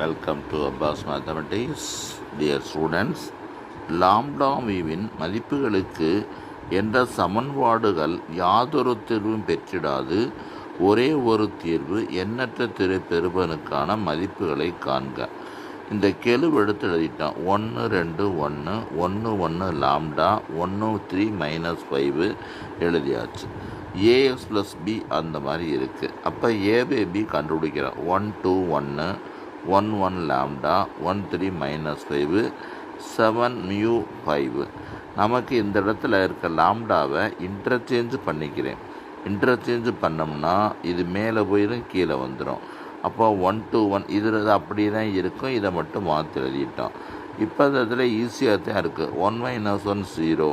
Welcome to Abbas mathematics dear students லாம்டாவின் மதிப்புகளுக்கு என்ற சமன்பாடுகள் யாதொரு தீர்வும் பெற்றிடாது. ஒரே ஒரு தீர்வு எண்ணற்ற திரு பெறுவனுக்கான மதிப்புகளை காண்க. இந்த கெழு எடுத்து எழுதிட்டான். ஒன்று ரெண்டு ஒன்று ஒன்று ஒன்று லாம்டா ஒன்று த்ரீ மைனஸ் ஃபைவு எழுதியாச்சு. ஏஎக்ஸ் ப்ளஸ் பி அந்த மாதிரி இருக்குது அப்போ ஏபேபி கண்டுபிடிக்கிறோம். ஒன் டூ ஒன்று one one lambda one three minus five seven mu five நமக்கு இந்த இடத்துல இருக்க லாம்டாவை இன்டர்சேஞ்ச் பண்ணிக்கிறேன். இன்டர்சேஞ்ச் பண்ணோம்னா இது மேலே போயிடும் கீழே வந்துடும் அப்போ ஒன் டூ ஒன் இதில் அப்படியே தான் இருக்கும். இதை மட்டும் மாற்றி எழுதிட்டோம். இப்போ இதில் ஈஸியாக தான் இருக்குது one minus one zero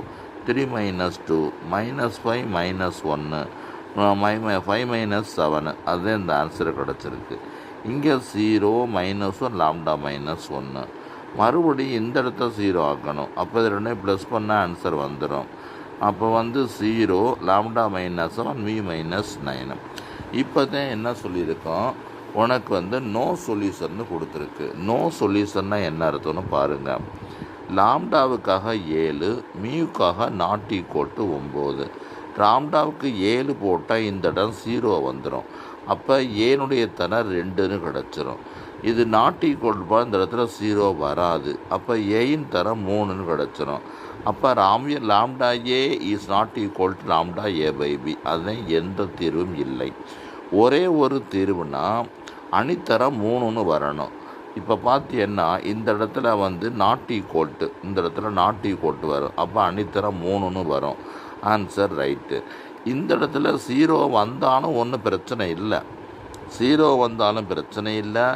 three minus two minus five minus ஒன்று மை ஃபைவ் மைனஸ் செவனு அதுதான் இந்த ஆன்சர் கிடச்சிருக்கு. இங்கே ஜீரோ மைனஸும் லாம்டா மைனஸ் ஒன்று மறுபடியும் இந்த இடத்த ஜீரோ ஆக்கணும். அப்போ இது ரெண்டையும் ப்ளஸ் பண்ணால் ஆன்சர் வந்துடும் அப்போ வந்து zero lambda minus one V minus nine இப்போ தான் என்ன சொல்லியிருக்கோம்? உனக்கு வந்து நோ சொல்யூஷன்னு கொடுத்துருக்கு. நோ சொல்யூஷன்னா என்ன அர்த்தம்னு பாருங்கள் லாம்டாவுக்காக ஏழு மியூக்காக நாட் ஈக்குவல் டு ஒம்பது. லாம்டாவுக்கு ஏழு போட்டால் இந்த இடம் ஜீரோ வந்துடும் அப்போ ஏனுடைய தன ரெண்டுன்னு கிடச்சிரும். இது நாட்டி ஈக்குவல் இந்த இடத்துல ஜீரோ வராது. அப்போ ஏயின் தரம் மூணுன்னு கிடச்சிரும். அப்போ ராமிய lambda A is not equal to lambda A by B அதுதான் எந்த தீர்வும் இல்லை. ஒரே ஒரு தீர்வுனா அணித்தரம் மூணுன்னு வரணும். இப்போ பார்த்தீங்கன்னா இந்த இடத்துல வந்து நாட் கோல்ட்டு இந்த இடத்துல நாட் கோல்ட்டு வரும். அப்போ அணித்தரம் மூணுன்னு வரும். Answer right. இந்த இடத்துல ஜீரோ வந்தாலும் ஒன்றும் பிரச்சனை இல்லை. ஜீரோ வந்தாலும் பிரச்சனை இல்லை.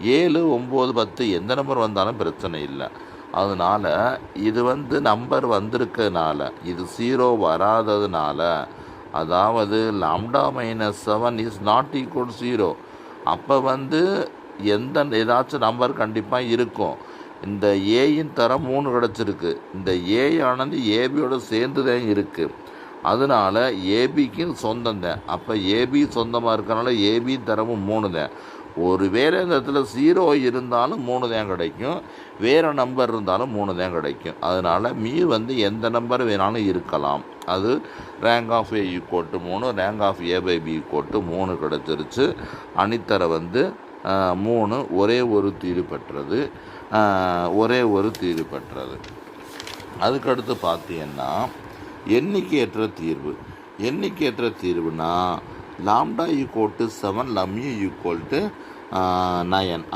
ஏழு ஒம்பது பத்து எந்த நம்பர் வந்தாலும் பிரச்சனை இல்லை. அதனால் இது வந்து நம்பர் வந்திருக்கனால இது ஜீரோ வராததுனால அதாவது lambda minus seven is not equal zero அப்போ வந்து எந்த ஏதாச்சும் நம்பர் கண்டிப்பாக இருக்கும். இந்த ஏயின் தரம் மூணு கிடச்சிருக்கு. இந்த ஏ ஆனது ஏபியோட சேர்ந்து தான் இருக்குது அதனால் ஏபிக்கும் சொந்தம் தான் அப்போ ஏபி சொந்தமாக இருக்கனால ஏபி தரமும் மூணு தான் ஒரு வேறு இந்த இடத்துல ஜீரோ இருந்தாலும் மூணு தான் கிடைக்கும். வேறு நம்பர் இருந்தாலும் மூணு தான் கிடைக்கும். அதனால் மீ வந்து எந்த நம்பர் வேணாலும் இருக்கலாம். அது rank of A equal to மூணு rank of A by B equal to மூணு கிடச்சிருச்சு. அணித்தரை வந்து மூணு ஒரே ஒரு தீர்வு பெற்றது. ஒரே ஒரு தீர்வு பெற்றது. அதுக்கடுத்து பார்த்தீங்கன்னா எண்ணிக்கையற்ற தீர்வு. எண்ணிக்கையற்ற தீர்வுனா லாம்டா ஈக்குவல் டு செவன் லம்யூ ஈக்குவல் டு நயன்